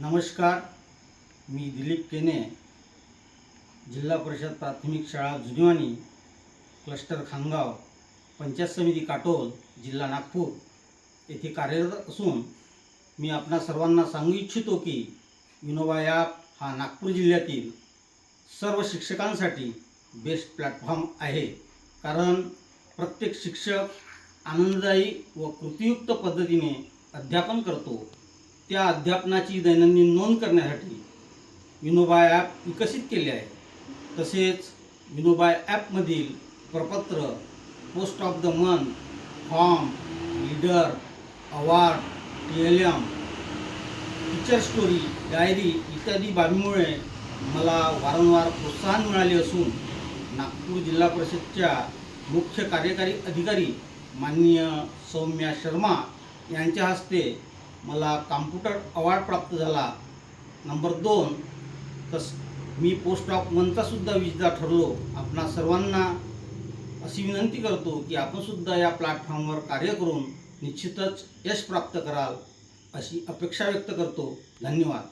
नमस्कार मी दिलीप केने जिल्हा परिषद प्राथमिक शाळा जुनिवानी क्लस्टर खानगाव पंचायत समिती काटोल जिल्हा नागपूर. येथे कार्यरत असून मी आपणा सर्वांना सांगू इच्छितो की विनोबा ॲप हा नागपूर जिल्ह्यातील सर्व शिक्षकांसाठी बेस्ट प्लॅटफॉर्म आहे. कारण प्रत्येक शिक्षक आनंददायी व कृतीयुक्त पद्धतीने अध्यापन करतो. त्या अध्यापनाची दैनंदिन नोंद करण्यासाठी विनोबा ॲप विकसित केले आहे. तसेच विनोबा ॲपमधील प्रपत्र post of the month form leader award T L M teacher story diary इत्यादी बाबीमुळे मला वारंवार प्रोत्साहन मिळाले असून नागपूर जिल्हा परिषदच्या मुख्य कार्यकारी अधिकारी माननीय सौम्या शर्मा यांच्या हस्ते मला कॉम्प्युटर अवॉर्ड प्राप्त झाला. नंबर दोन तस मी पोस्ट ऑफ मंथसुद्धा विजेता ठरलो. आपणा सर्वांना अशी विनंती करतो की आपणसुद्धा या प्लॅटफॉर्मवर कार्य करून निश्चितच यश प्राप्त कराल अशी अपेक्षा व्यक्त करतो. धन्यवाद.